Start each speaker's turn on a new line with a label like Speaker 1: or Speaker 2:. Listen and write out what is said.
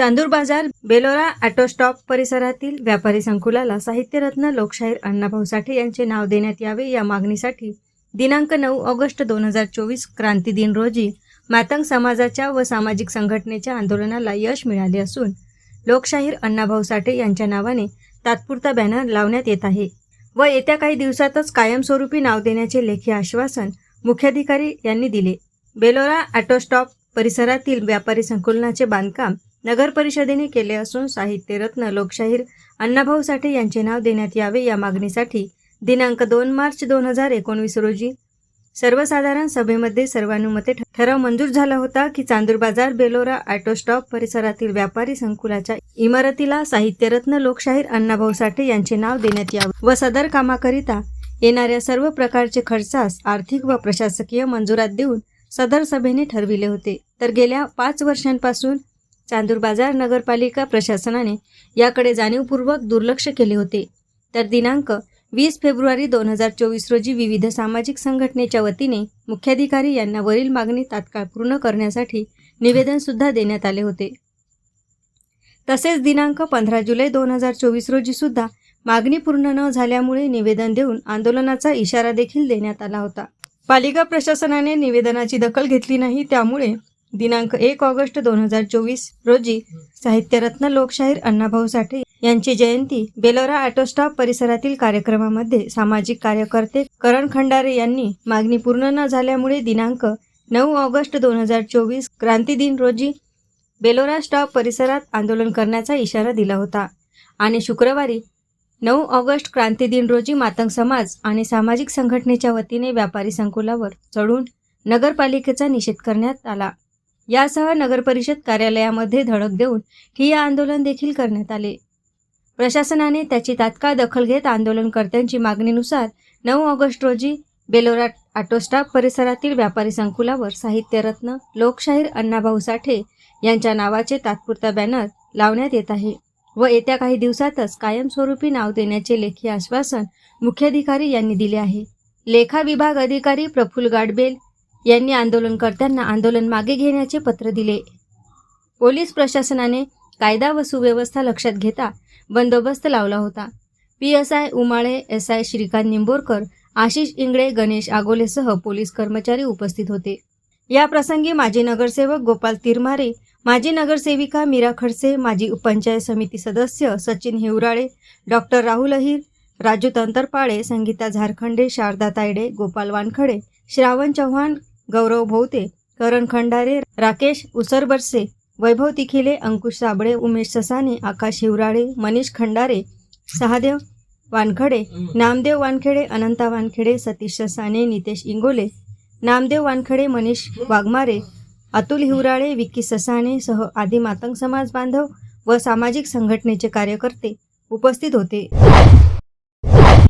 Speaker 1: चांदूर बाजार Belora auto stop परिसरातील व्यापारी संकुलाला साहित्यरत्न लोकशाहीर अण्णाभाऊ साठे यांचे नाव देण्यात यावे या मागणीसाठी दिनांक नऊ ऑगस्ट दोन हजार चोवीस क्रांती दिन रोजी मातंग समाजाच्या व सामाजिक संघटनेच्या आंदोलनाला यश मिळाले असून लोकशाहीर अण्णाभाऊ साठे यांच्या नावाने तात्पुरता बॅनर लावण्यात येत आहे व येत्या काही दिवसातच कायमस्वरूपी नाव देण्याचे लेखी आश्वासन मुख्याधिकारी यांनी दिले. बेलोरा ऑटो स्टॉप परिसरातील व्यापारी संकुलनाचे बांधकाम नगर परिषदेने केले असून साहित्यरत्न लोकशाहीर अण्णाभाऊ साठे यांचे नाव देण्यात यावे या मागणीसाठी दिनांक दोन मार्च दोन हजार एकोणवीस रोजी सर्वसाधारण सभेमध्ये सर्वानुमते ठराव मंजूर झाला होता की चांदूर बाजार बेलोरा ऑटो स्टॉप परिसरातील व्यापारी संकुलाच्या इमारतीला साहित्यरत्न लोकशाहीर अण्णाभाऊ साठे यांचे नाव देण्यात यावे व सदर कामाकरिता येणाऱ्या सर्व प्रकारचे खर्चास आर्थिक व प्रशासकीय मंजुरात देऊन सदर सभेने ठरविले होते. तर गेल्या पाच वर्षांपासून चांदूर बाजार नगरपालिका प्रशासनाने याकडे जाणीवपूर्वक दुर्लक्ष केले होते. तर दिनांक वीस फेब्रुवारी दोन हजार चोवीस रोजी विविध सामाजिक संघटनेच्या वतीने मुख्याधिकारी यांना वरील मागणी तात्काळ पूर्ण करण्यासाठी निवेदनसुद्धा देण्यात आले होते. तसेच दिनांक पंधरा जुलै दोन हजार चोवीस रोजी सुद्धा मागणी पूर्ण न झाल्यामुळे निवेदन देऊन आंदोलनाचा इशारा देखील देण्यात आला होता. पालिका प्रशासनाने निवेदनाची दखल घेतली नाही त्यामुळे दिनांक एक ऑगस्ट दोन हजार चोवीस रोजी साहित्यरत्न लोकशाहीर अण्णाभाऊ साठे यांची जयंती बेलोरा ऑटो स्टॉप परिसरातील कार्यक्रमामध्ये सामाजिक कार्यकर्ते करण खंडारे यांनी मागणी पूर्ण न झाल्यामुळे दिनांक नऊ ऑगस्ट दोन हजार चोवीस क्रांती दिन रोजी बेलोरा स्टॉप परिसरात आंदोलन करण्याचा इशारा दिला होता. आणि शुक्रवारी नऊ ऑगस्ट क्रांती दिन रोजी मातंग समाज आणि सामाजिक संघटनेच्या वतीने व्यापारी संकुलावर चढून नगरपालिकेचा निषेध करण्यात आला. यासह नगरपरिषद कार्यालयामध्ये धडक देऊन ठिय्या आंदोलन देखील करण्यात आले. प्रशासनाने त्याची तात्काळ दखल घेत आंदोलनकर्त्यांची मागणीनुसार नऊ ऑगस्ट रोजी बेलोरा ऑटो परिसरातील व्यापारी संकुलावर साहित्यरत्न लोकशाहीर अण्णाभाऊ साठे यांच्या नावाचे तात्पुरता बॅनर लावण्यात येत आहे व येत्या काही दिवसातच कायमस्वरूपी नाव देण्याचे लेखी आश्वासन मुख्याधिकारी यांनी दिले आहे. लेखा विभाग अधिकारी प्रफुल्ल गाडबेल यांनी आंदोलनकर्त्यांना आंदोलन मागे घेण्याचे पत्र दिले. पोलीस प्रशासनाने कायदा व सुव्यवस्था लक्षात घेता बंदोबस्त लावला होता. P S I Umale S I Shrikant Nimborkar Ashish Ingale Ganesh आगोलेसह police कर्मचारी उपस्थित होते. या प्रसंगी माजी नगरसेवक गोपाल तिरमारे माजी नगरसेविका मीरा खडसे माजी पंचायत समिती सदस्य सचिन हिवराळे डॉक्टर राहुल अहिर राजू तंतरपाळे संगीता झारखंडे शारदा तायडे गोपाल वानखडे श्रावण चव्हाण गौरव भोवते करण खंडारे राकेश उसरबरसे वैभव तिखिले अंकुश साबळे उमेश ससाने आकाश हिवराळे मनीष खंडारे सहादेव वानखडे नामदेव वानखेडे अनंता वानखेडे सतीश ससाने नितेश इंगोले नामदेव वानखडे मनीष वाघमारे अतुल हिवराळे विक्की ससाणे सह आदी मातंग समाज बांधव व सामाजिक संघटनेचे कार्यकर्ते उपस्थित होते.